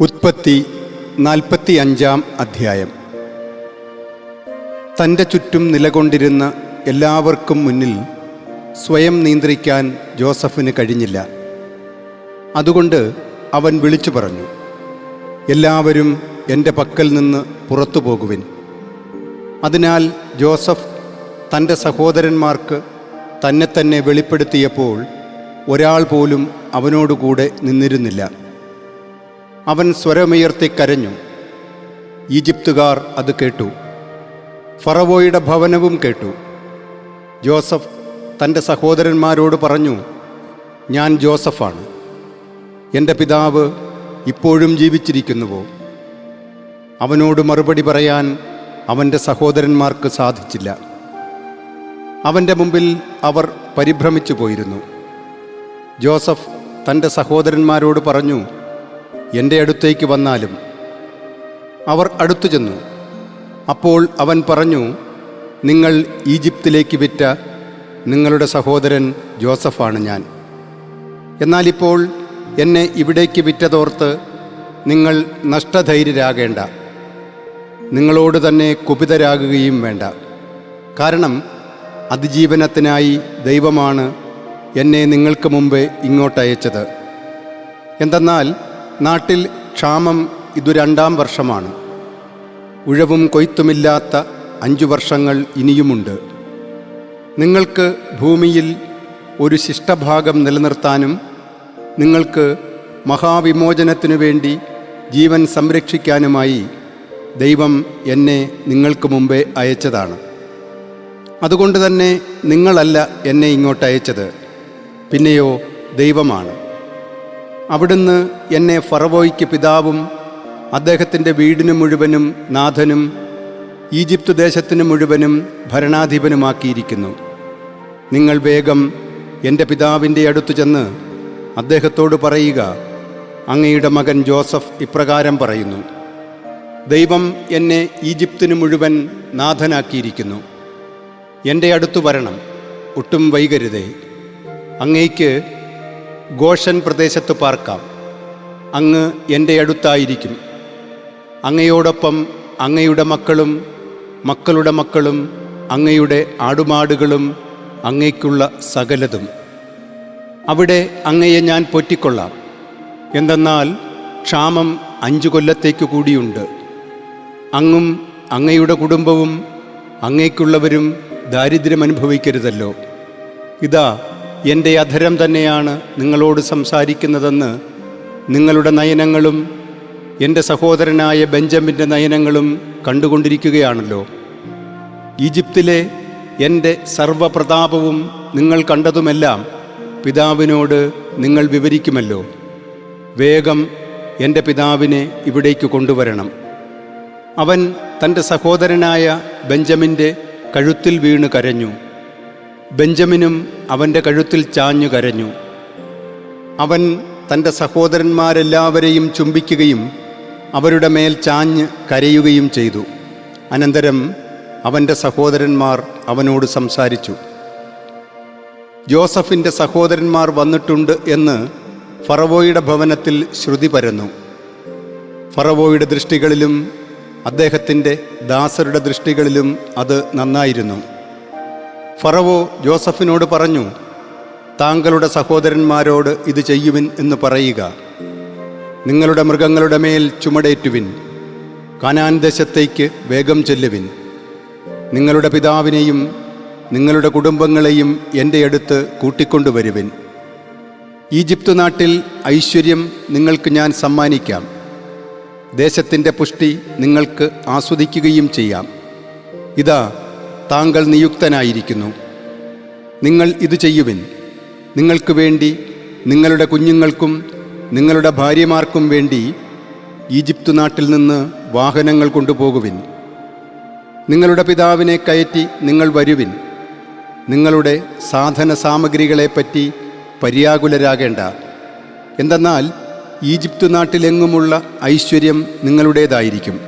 ഉത്പത്തി നാൽപ്പത്തി അഞ്ചാം അധ്യായം. തന്റെ ചുറ്റും നിലകൊണ്ടിരുന്ന എല്ലാവർക്കും മുന്നിൽ സ്വയം നിയന്ത്രിക്കാൻ ജോസഫിന് കഴിഞ്ഞില്ല. അതുകൊണ്ട് അവൻ വിളിച്ചു പറഞ്ഞു എല്ലാവരും എന്റെ പക്കൽ നിന്ന് പുറത്തു പോകുവിൻ. അതിനാൽ ജോസഫ് തന്റെ സഹോദരന്മാർക്ക് തന്നെ തന്നെ വെളിപ്പെടുത്തിയപ്പോൾ ഒരാൾ പോലും അവനോടുകൂടെ നിന്നിരുന്നില്ല. അവൻ സ്വരമുയർത്തി കരഞ്ഞു. ഈജിപ്തുകാർ അത് കേട്ടു. ഫറവോയുടെ ഭവനവും കേട്ടു. ജോസഫ് തന്റെ സഹോദരന്മാരോട് പറഞ്ഞു ഞാൻ ജോസഫാണ്. എന്റെ പിതാവ് ഇപ്പോഴും ജീവിച്ചിരിക്കുന്നുവോ? അവനോട് മറുപടി പറയാൻ അവന്റെ സഹോദരന്മാർക്ക് സാധിച്ചില്ല. അവന്റെ മുമ്പിൽ അവർ പരിഭ്രമിച്ചു പോയിരുന്നു. ജോസഫ് തന്റെ സഹോദരന്മാരോട് പറഞ്ഞു എന്റെ അടുത്തേക്ക് വന്നാലും അവർ അടുത്തു ചെന്നു. അപ്പോൾ അവൻ പറഞ്ഞു നിങ്ങൾ ഈജിപ്തിലേക്ക് വിറ്റ നിങ്ങളുടെ സഹോദരൻ ജോസഫാണ് ഞാൻ. എന്നാലിപ്പോൾ എന്നെ ഇവിടേക്ക് വിറ്റതോർത്ത് നിങ്ങൾ നഷ്ടധൈര്യരാകേണ്ട. നിങ്ങളോട് തന്നെ കുപിതരാകുകയും വേണ്ട. കാരണം അതിജീവനത്തിനായി ദൈവമാണ് എന്നെ നിങ്ങൾക്ക് മുമ്പ് ഇങ്ങോട്ടയച്ചത്. എന്തെന്നാൽ നാട്ടിൽ ക്ഷാമം ഇതു രണ്ടാം വർഷമാണ്. ഉഴവും കൊയ്ത്തുമില്ലാത്ത അഞ്ചു വർഷങ്ങൾ ഇനിയുമുണ്ട്. നിങ്ങൾക്ക് ഭൂമിയിൽ ഒരു ശിഷ്ടഭാഗം നിലനിർത്താനും നിങ്ങൾക്ക് മഹാവിമോചനത്തിനു വേണ്ടി ജീവൻ സംരക്ഷിക്കാനുമായി ദൈവം എന്നെ നിങ്ങൾക്ക് മുമ്പേ അയച്ചതാണ്. അതുകൊണ്ട് തന്നെ നിങ്ങളല്ല എന്നെ ഇങ്ങോട്ട് അയച്ചത് പിന്നെയോ ദൈവമാണ്. അവിടുന്ന് എന്നെ ഫറവോയ്ക്ക് പിതാവും അദ്ദേഹത്തിന്റെ വീടിന് മുഴുവനും നാഥനും ഈജിപ്ത് ദേശത്തിന് മുഴുവനും ഭരണാധിപനുമാക്കിയിരിക്കുന്നു. നിങ്ങൾ വേഗം എന്റെ പിതാവിന്റെ അടുത്തു ചെന്ന് അദ്ദേഹത്തോട് പറയുക അങ്ങയുടെ മകൻ ജോസഫ് ഇപ്രകാരം പറയുന്നു ദൈവം എന്നെ ഈജിപ്തിന് മുഴുവൻ നാഥനാക്കിയിരിക്കുന്നു. എന്റെ അടുത്തു വരണം ഒട്ടും വൈകരുതേ. അങ്ങേക്ക് ഗോഷൻ പ്രദേശത്ത് പാർക്കാം. അങ്ങ് എന്റെ അടുത്തായിരിക്കും. അങ്ങയോടൊപ്പം അങ്ങയുടെ മക്കളും മക്കളുടെ മക്കളും അങ്ങയുടെ ആടുമാടുകളും അങ്ങയ്ക്കുള്ള സകലതും. അവിടെ അങ്ങയെ ഞാൻ പൊറ്റിക്കൊള്ളാം. എന്തെന്നാൽ ക്ഷാമം അഞ്ചു കൊല്ലത്തേക്ക് കൂടിയുണ്ട്. അങ്ങും അങ്ങയുടെ കുടുംബവും അങ്ങേക്കുള്ളവരും ദാരിദ്ര്യമനുഭവിക്കരുതല്ലോ ഇതാ എന്റെ അധരം തന്നെയാണ് നിങ്ങളോട് സംസാരിക്കുന്നതെന്ന് നിങ്ങളുടെ നയനങ്ങളും എന്റെ സഹോദരനായ ബെഞ്ചമിന്റെ നയനങ്ങളും കണ്ടുകൊണ്ടിരിക്കുകയാണല്ലോ. ഈജിപ്തിലെ എന്റെ സർവപ്രതാപവും നിങ്ങൾ കണ്ടതുമെല്ലാം പിതാവിനോട് നിങ്ങൾ വിവരിക്കുമല്ലോ. വേഗം എന്റെ പിതാവിനെ ഇവിടേക്ക് കൊണ്ടുവരണം. അവൻ തന്റെ സഹോദരനായ ബെഞ്ചമിന്റെ കഴുത്തിൽ വീണ് കരഞ്ഞു. ബെഞ്ചമിനും അവന്റെ കഴുത്തിൽ ചാഞ്ഞു കരഞ്ഞു. അവൻ തന്റെ സഹോദരന്മാരെല്ലാവരെയും ചുംബിക്കുകയും അവരുടെ മേൽ ചാഞ്ഞ് കരയുകയും ചെയ്തു. അനന്തരം അവന്റെ സഹോദരന്മാർ അവനോട് സംസാരിച്ചു. ജോസഫിന്റെ സഹോദരന്മാർ വന്നിട്ടുണ്ട് എന്ന് ഫറവോയുടെ ഭവനത്തിൽ ശ്രുതി പരന്നു. ഫറവോയുടെ ദൃഷ്ടികളിലും അദ്ദേഹത്തിന്റെ ദാസരുടെ ദൃഷ്ടികളിലും അത് നന്നായിരുന്നു. ഫറവോ ജോസഫിനോട് പറഞ്ഞു താങ്കളുടെ സഹോദരന്മാരോട് ഇത് ചെയ്യുവിൻ എന്ന് പറയുക. നിങ്ങളുടെ മൃഗങ്ങളുടെ മേൽ ചുമടേറ്റുവിൻ. കനാൻ ദേശത്തേക്ക് വേഗം ചെല്ലുവിൻ. നിങ്ങളുടെ പിതാവിനെയും നിങ്ങളുടെ കുടുംബങ്ങളെയും എന്റെ അടുത്ത് കൂട്ടിക്കൊണ്ടുവരുവിൻ. ഈജിപ്ത് നാട്ടിൽ ഐശ്വര്യം നിങ്ങൾക്ക് ഞാൻ സമ്മാനിക്കാം. ദേശത്തിന്റെ പുഷ്ടി നിങ്ങൾക്ക് ആസ്വദിക്കുകയും ചെയ്യാം. ഇതാ താങ്കൾ നിയുക്തനായിരിക്കുന്നു. നിങ്ങൾ ഇത് ചെയ്യുവിൻ. നിങ്ങൾക്ക് വേണ്ടി നിങ്ങളുടെ കുഞ്ഞുങ്ങൾക്കും നിങ്ങളുടെ ഭാര്യമാർക്കും വേണ്ടി ഈജിപ്ത് നാട്ടിൽ നിന്ന് വാഹനങ്ങൾ കൊണ്ടുപോകുവിൻ. നിങ്ങളുടെ പിതാവിനെ കയറ്റി നിങ്ങൾ വരുവിൻ. നിങ്ങളുടെ സാധന സാമഗ്രികളെപ്പറ്റി പര്യാകുലരാകേണ്ട. എന്തെന്നാൽ ഈജിപ്തു നാട്ടിലെങ്ങുമുള്ള ഐശ്വര്യം നിങ്ങളുടേതായിരിക്കും.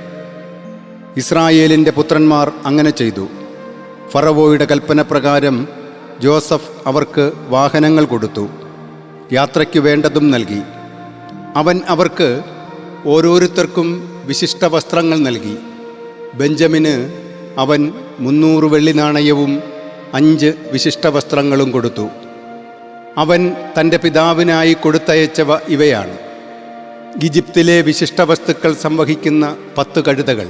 ഇസ്രായേലിന്റെ പുത്രന്മാർ അങ്ങനെ ചെയ്തു. ഫറവോയുടെ കൽപ്പനപ്രകാരം ജോസഫ് അവർക്ക് വാഹനങ്ങൾ കൊടുത്തു. യാത്രയ്ക്ക് വേണ്ടതും നൽകി. അവൻ അവർക്ക് ഓരോരുത്തർക്കും വിശിഷ്ട വസ്ത്രങ്ങൾ നൽകി. ബെഞ്ചമിന് അവൻ മുന്നൂറ് വെള്ളി നാണയവും അഞ്ച് വിശിഷ്ട വസ്ത്രങ്ങളും കൊടുത്തു. അവൻ തന്റെ പിതാവിനായി കൊടുത്തയച്ചവ ഇവയാണ്. ഈജിപ്തിലെ വിശിഷ്ട വസ്തുക്കൾ സംവഹിക്കുന്ന പത്ത് കഴുതകൾ.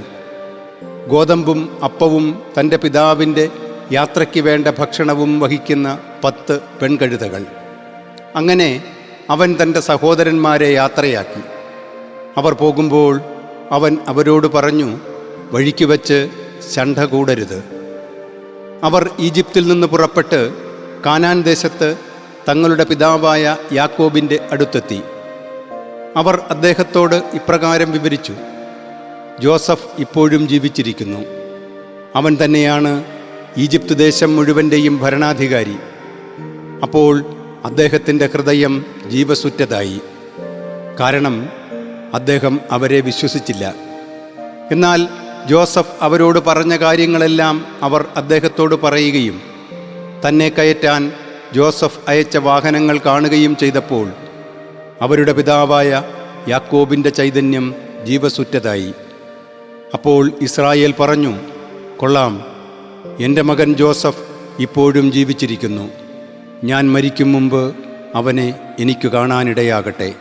ഗോതമ്പും അപ്പവും തന്റെ പിതാവിന്റെ യാത്രയ്ക്ക് വേണ്ട ഭക്ഷണവും വഹിക്കുന്ന പത്ത് പെൺകഴുതകൾ. അങ്ങനെ അവൻ തന്റെ സഹോദരന്മാരെ യാത്രയാക്കി. അവർ പോകുമ്പോൾ അവൻ അവരോട് പറഞ്ഞു വഴിക്ക് വച്ച് ശണ്ഠ കൂടരുത്. അവർ ഈജിപ്തിൽ നിന്ന് പുറപ്പെട്ട് കാനാൻ ദേശത്ത് തങ്ങളുടെ പിതാവായ യാക്കോബിന്റെ അടുത്തെത്തി. അവർ അദ്ദേഹത്തോട് ഇപ്രകാരം വിവരിച്ചു ജോസഫ് ഇപ്പോഴും ജീവിച്ചിരിക്കുന്നു. അവൻ തന്നെയാണ് ഈജിപ്ത് ദേശം മുഴുവന്റെയും ഭരണാധികാരി. അപ്പോൾ അദ്ദേഹത്തിന്റെ ഹൃദയം ജീവസുറ്റതായി. കാരണം അദ്ദേഹം അവരെ വിശ്വസിച്ചില്ല. എന്നാൽ ജോസഫ് അവരോട് പറഞ്ഞ കാര്യങ്ങളെല്ലാം അവർ അദ്ദേഹത്തോട് പറയുകയും തന്നെ കയറ്റാൻ ജോസഫ് അയച്ച വാഹനങ്ങൾ കാണുകയും ചെയ്തപ്പോൾ അവരുടെ പിതാവായ യാക്കോബിന്റെ ചൈതന്യം ജീവസുറ്റതായി. അപ്പോൾ ഇസ്രായേൽ പറഞ്ഞു കൊള്ളാം. എന്റെ മകൻ ജോസഫ് ഇപ്പോഴും ജീവിച്ചിരിക്കുന്നു. ഞാൻ മരിക്കും മുമ്പ് അവനെ എനിക്ക് കാണാനിടയാകട്ടെ.